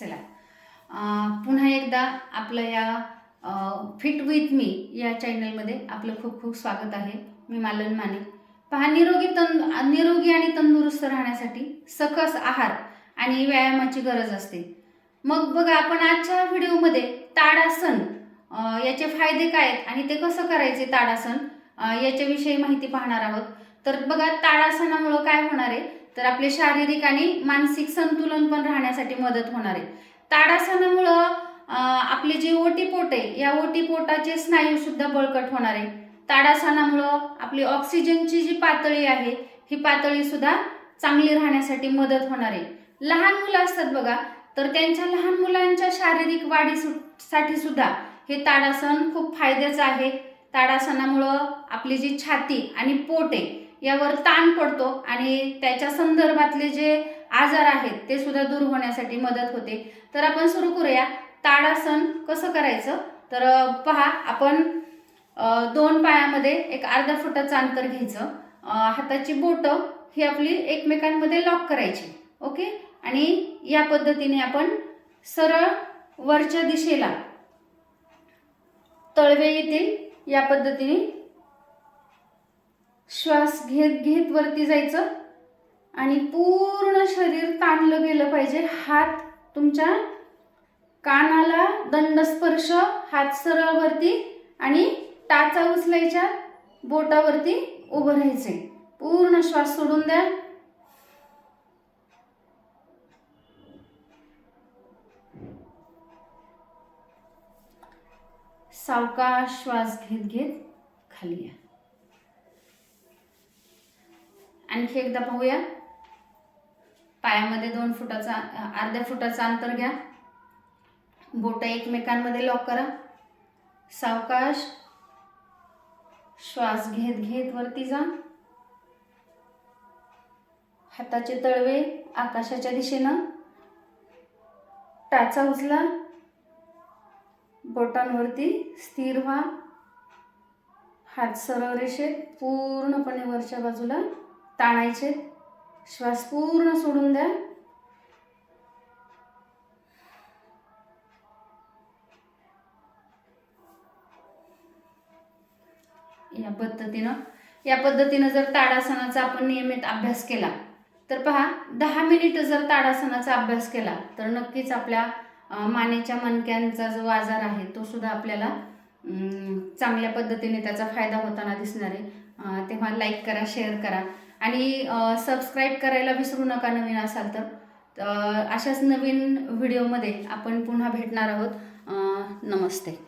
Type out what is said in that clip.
चला. पुन्हा एकदा आपलं या फिट विथ मी या चॅनलमध्ये आपलं खूप खूप स्वागत आहे. मी मालन माने. पहा निरोगी तंद निरोगी आणि तंदुरुस्त राहण्यासाठी सकस आहार आणि व्यायामाची गरज असते. मग बघा आपण आजच्या व्हिडिओमध्ये ताडासन याचे फायदे काय आहेत आणि ते कसं करायचे ताडासन याच्याविषयी माहिती पाहणार आहोत. तर बघा ताडासनामुळं काय होणार आहे? तर आपले शारीरिक आणि मानसिक संतुलन पण राहण्यासाठी मदत होणार आहे. ताडासनामुळं आपले आपली जी ओटीपोट आहे या ओटीपोटाचे स्नायू सुद्धा बळकट होणार आहे. ताडासनामुळं आपली ऑक्सिजनची जी पातळी आहे ही पातळी सुद्धा चांगली राहण्यासाठी मदत होणार आहे. लहान मुलं असतात बघा तर त्यांच्या लहान मुलांच्या शारीरिक वाढीसाठी सुद्धा हे ताडासन खूप फायद्याचं आहे. ताडासनामुळं आपली जी छाती आणि पोट आहे यावर ताण पडतो आणि त्याच्या संदर्भातले जे आजार आहेत ते सुद्धा दूर होण्यासाठी मदत होते. तर आपण सुरू करूया. ताडासन कसं करायचं? तर पहा आपण दोन पायामध्ये एक अर्धा फुटाचं अंतर घ्यायचं. हाताची बोटं ही आपली एकमेकांमध्ये लॉक करायची. ओके? आणि या पद्धतीने आपण सरळ वरच्या दिशेला तळवे येतील. या पद्धतीने श्वास घेत घेत वरती जायचं आणि पूर्ण शरीर ताणलं गेलं पाहिजे. हात तुमच्या कानाला दंडस्पर्श हात सरळ वरती आणि टाचा उचलायच्या बोटावरती उभं राहायचे पूर्ण श्वास सोडून द्या. सावकाश श्वास घेत घेत खाली या. आणखी एकदा पाहूया. पायामध्ये दोन फुटाचा अर्ध्या फुटाचा अंतर घ्या. बोट एकमेकांमध्ये लॉक करा. सावकाश श्वास घेत घेत वरती जा. हाताचे तळवे आकाशाच्या दिशेनं. टाचा उचला. बोटांवरती स्थिर व्हा. हात सरळ रेषेत पूर्णपणे वरच्या बाजूला. ताणायचे. श्वास पूर्ण सोडून द्या. या पद्धतीनं या पद्धतीनं जर ताडासनाचा आपण नियमित अभ्यास केला तर पहा दहा मिनिट जर ताडासनाचा अभ्यास केला तर नक्कीच आपल्या मानेच्या मणक्यांचा जो आजार आहे तो सुद्धा आपल्याला चांगल्या पद्धतीने त्याचा फायदा होताना दिसणार आहे. तेव्हा लाईक करा शेअर करा. आणि सबस्क्राईब करायला विसरू नका नवीन असाल तर. अशाच नवीन व्हिडिओमध्ये आपण पुन्हा भेटणार आहोत. नमस्ते.